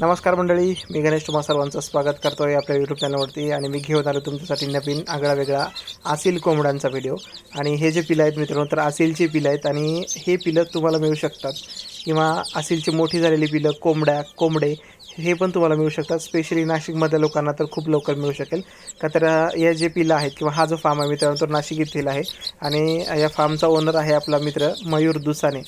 नमस्कार मंडळी मी गणेश तुम्हा सर्वांचं स्वागत करतो आहे आपल्या यूट्यूब चॅनलवरती आणि मी घेऊन आलो तुमच्यासाठी नवीन आगळा वेगळा आसिल कोंबड्यांचा व्हिडिओ आणि हे जे पिलं आहेत मित्रांनो तर आसिलची पिलं आहेत आणि हे पिलं तुम्हाला मिळू शकतात. किंवा आसिलची मोठी झालेली पिलं कोंबड्या कोंबडे हे पण तुम्हाला मिळू शकतात. स्पेशली नाशिकमधल्या लोकांना तर खूप लवकर मिळू शकेल. का तर या जे पिलं आहेत किंवा हा जो फार्म आहे मित्रांनो तो नाशिक येथील आहे. आणि या फार्मचा ओनर आहे आपला मित्र मयूर दुसाने.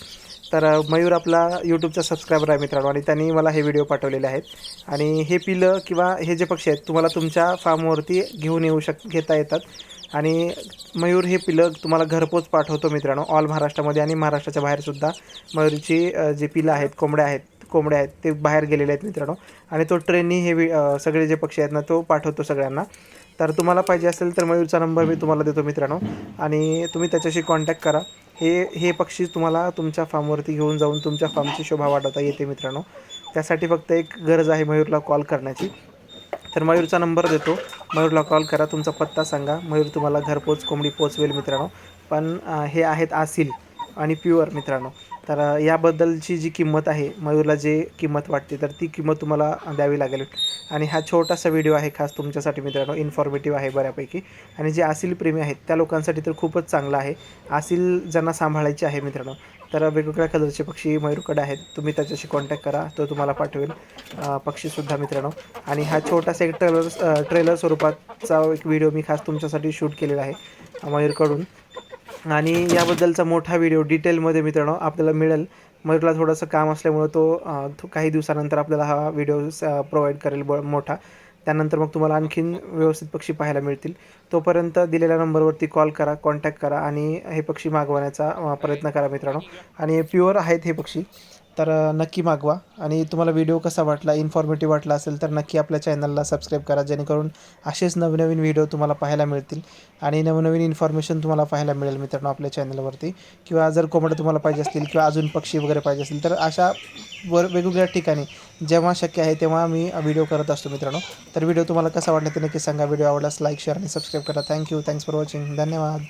तर मयूर आपला यूट्यूबचा सबस्क्रायबर आहे मित्रांनो आणि त्यांनी मला हे व्हिडिओ पाठवलेले आहेत. आणि हे पिलं किंवा हे जे पक्षी आहेत तुम्हाला तुमच्या फार्मवरती घेऊन येऊ शक घेता येतात. आणि मयूर हे पिलं तुम्हाला घरपोच पाठवतो मित्रांनो ऑल महाराष्ट्रामध्ये आणि महाराष्ट्राच्या बाहेरसुद्धा मयूरची जे पिलं आहेत कोंबड्या आहेत कोंबड्या आहेत ते बाहेर गेलेले आहेत मित्रांनो. आणि तो ट्रेननी हे वि- सगळे जे पक्षी आहेत ना तो पाठवतो सगळ्यांना. तर तुम्हाला पाहिजे असेल तर मयूरचा नंबर मी तुम्हाला देतो मित्रांनो. आणि तुम्ही त्याच्याशी कॉन्टॅक्ट करा. हे हे पक्षी तुम्हाला तुमच्या फार्मवरती घेऊन जाऊन तुमच्या फार्मची शोभा वाढवता येते मित्रांनो. त्यासाठी फक्त एक गरज आहे मयूरला कॉल करण्याची. तर मयूरचा नंबर देतो. मयूरला कॉल करा. तुमचा पत्ता सांगा. मयूर तुम्हाला घरपोच कोंबडी पोचवेल मित्रांनो. पण हे आहेत आसील आणि प्युअर मित्रांनो. तर याबद्दलची जी किंमत आहे मयूरला जे किंमत वाटते तर ती किंमत तुम्हाला द्यावी लागेल. आणि हा छोटासा व्हिडिओ आहे खास तुमच्यासाठी मित्रांनो इन्फॉर्मेटिव्ह आहे बऱ्यापैकी. आणि जे असील प्रेमी आहेत त्या लोकांसाठी तर खूपच चांगला आहे. असील ज्यांना सांभाळायचे आहे मित्रांनो तर वेगवेगळ्या कलरचे पक्षी मयूरकडे आहेत तुम्ही त्याच्याशी कॉन्टॅक्ट करा तो तुम्हाला पाठवेल पक्षीसुद्धा मित्रांनो. आणि हा छोटासा एक ट्रेलर ट्रेलर स्वरूपाचा एक व्हिडिओ मी खास तुमच्यासाठी शूट केलेला आहे मयूरकडून. आणि याबद्दलचा मोठा व्हिडिओ डिटेलमध्ये मित्रांनो आपल्याला मिळेल. मयूरला थोडंसं काम असल्यामुळं तो काही दिवसानंतर आपल्याला हा व्हिडिओ प्रोव्हाइड करेल ब मोठा. त्यानंतर मग तुम्हाला आणखीन व्यवस्थित पक्षी पाहायला मिळतील. तोपर्यंत दिलेल्या नंबरवरती कॉल करा कॉन्टॅक्ट करा आणि हे पक्षी मागवण्याचा प्रयत्न करा मित्रांनो. आणि प्युअर आहेत हे पक्षी. तर नक्की मागवा. आणि तुम्हाला व्हिडिओ कसा वाटला इन्फॉर्मेटिव्ह वाटला असेल तर नक्की आपल्या चॅनलला सबस्क्राईब करा जेणेकरून असेच नवनवीन व्हिडिओ तुम्हाला पाहायला मिळतील. आणि नवनवीन इन्फॉर्मेशन तुम्हाला पाहायला मिळेल मित्रांनो आपल्या चॅनलवरती किंवा जर कोंबड्या तुम्हाला पाहिजे असतील किंवा अजून पक्षी वगैरे पाहिजे असतील तर अशा वर वेगवेगळ्या ठिकाणी जेव्हा शक्य आहे तेव्हा मी व्हिडिओ करत असतो मित्रांनो. तर व्हिडिओ तुम्हाला कसा वाटला ते नक्की सांगा. व्हिडिओ आवडल्यास लाईक शेअर आणि सबस्क्राईब करा. Thank you thanks for watching धन्यवाद.